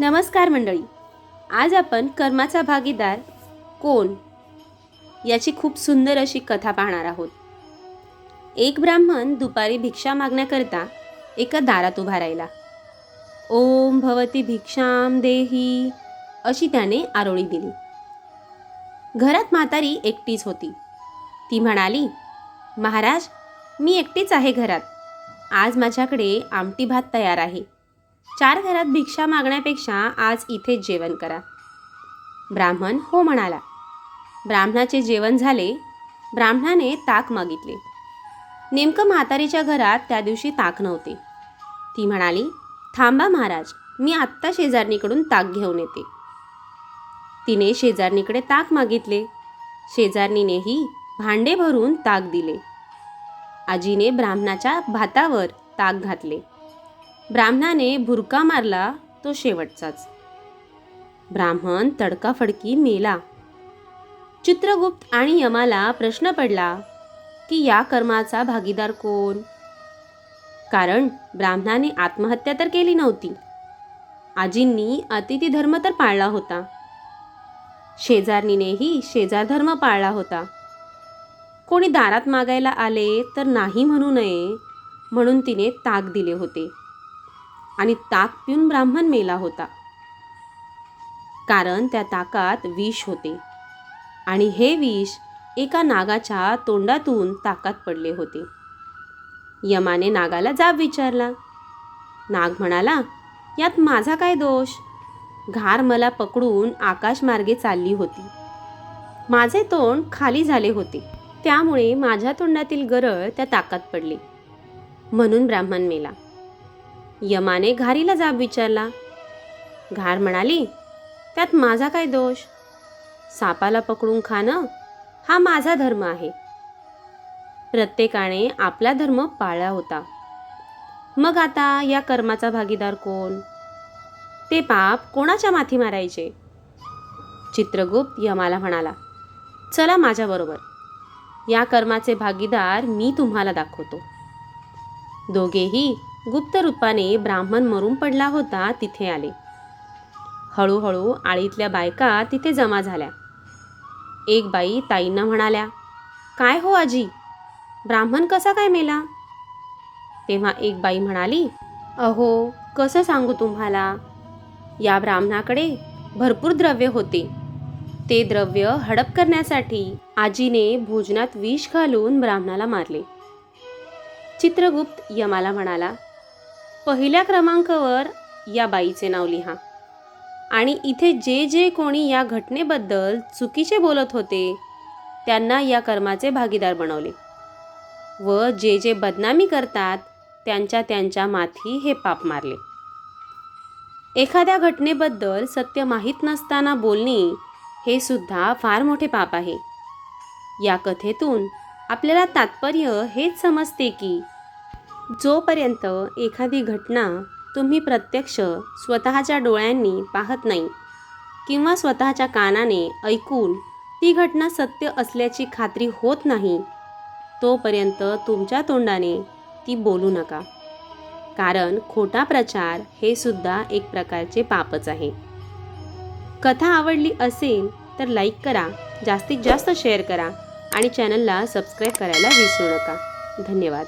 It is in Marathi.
नमस्कार मंडळी. आज आपण कर्माचा भागीदार कोण याची खूप सुंदर अशी कथा पाहणार आहोत. एक ब्राह्मण दुपारी भिक्षा मागण्याकरता एका दारात उभा राहिला. ओम भवती भिक्षाम देही अशी त्याने आरोळी दिली. घरात म्हातारी एकटीच होती. ती म्हणाली महाराज मी एकटीच आहे घरात. आज माझ्याकडे आमटी भात तयार आहे. चार घरात भिक्षा मागण्यापेक्षा आज इथेच जेवण करा. ब्राह्मण हो म्हणाला. ब्राह्मणाचे जेवण झाले. ब्राह्मणाने ताक मागितले. नेमकं म्हातारीच्या घरात त्या दिवशी ताक नव्हते. ती म्हणाली थांबा महाराज मी आत्ता शेजारणीकडून ताक घेऊन येते. तिने शेजारणीकडे ताक मागितले. शेजारणीनेही भांडे भरून ताक दिले. आजीने ब्राह्मणाच्या भातावर ताक घातले. ब्राह्मणाने भुरका मारला तो शेवटचाच. ब्राह्मण तडकाफडकी मेला. चित्रगुप्त आणि यमाला प्रश्न पडला की या कर्माचा भागीदार कोण? कारण ब्राह्मणाने आत्महत्या तर केली नव्हती. आजींनी अतिथी धर्म तर पाळला होता. शेजारणीनेही शेजार धर्म पाळला होता. कोणी दारात मागायला आले तर नाही म्हणू नये म्हणून तिने ताक दिले होते. आणि ताक पिऊन ब्राह्मण मेला होता. कारण त्या ताकात विष होते. आणि हे विष एका नागाच्या तोंडातून ताकात पडले होते. यमाने नागाला जाब विचारला. नाग म्हणाला यात माझा काय दोष? घार मला पकडून आकाशमार्गे चालली होती. माझे तोंड खाली झाले होते. त्यामुळे माझ्या तोंडातील गरळ त्या ताकात पडली. म्हणून ब्राह्मण मेला. यमाने घारीला जाब विचारला. घार म्हणाली त्यात माझा काय दोष? सापाला पकडून खाणं हा माझा धर्म आहे. प्रत्येकाने आपला धर्म पाळला होता. मग आता या कर्माचा भागीदार कोण? ते पाप कोणाच्या माथी मारायचे? चित्रगुप्त यमाला म्हणाला चला माझ्याबरोबर या कर्माचे भागीदार मी तुम्हाला दाखवतो. दोघेही गुप्त रूपाने ब्राह्मण मरून पडला होता तिथे आले. हळूहळू आळीतल्या बायका तिथे जमा झाल्या. एक बाई ताईंना म्हणाल्या काय हो आजी? ब्राह्मण कसा काय मेला? तेव्हा एक बाई म्हणाली अहो कसं सांगू तुम्हाला? या ब्राह्मणाकडे भरपूर द्रव्य होते. ते द्रव्य हडप करण्यासाठी आजीने भोजनात विष घालून ब्राह्मणाला मारले. चित्रगुप्त यमाला म्हणाला पहिल्या क्रमांकावर या बाईचे नाव लिहा. आणि इथे जे जे कोणी या घटनेबद्दल चुकीचे बोलत होते त्यांना या कर्माचे भागीदार बनवले. व जे जे बदनामी करतात त्यांच्या त्यांच्या माथी हे पाप मारले. एखाद्या घटनेबद्दल सत्य माहीत नसताना बोलणे हे सुद्धा फार मोठे पाप आहे. या कथेतून आपल्याला तात्पर्य हेच समजते की जोपर्यंत एखादी घटना तुम्ही प्रत्यक्ष स्वतःच्या डोळ्यांनी पाहत नाही किंवा स्वतःच्या कानाने ऐकून ती घटना सत्य असल्याची खात्री होत नाही तोपर्यंत तुमच्या तोंडाने ती बोलू नका. कारण खोटा प्रचार हे सुद्धा एक प्रकारचे पापच आहे. कथा आवडली असेल तर लाईक करा जास्तीत जास्त शेअर करा आणि चॅनलला सबस्क्राईब करायला विसरू नका. धन्यवाद.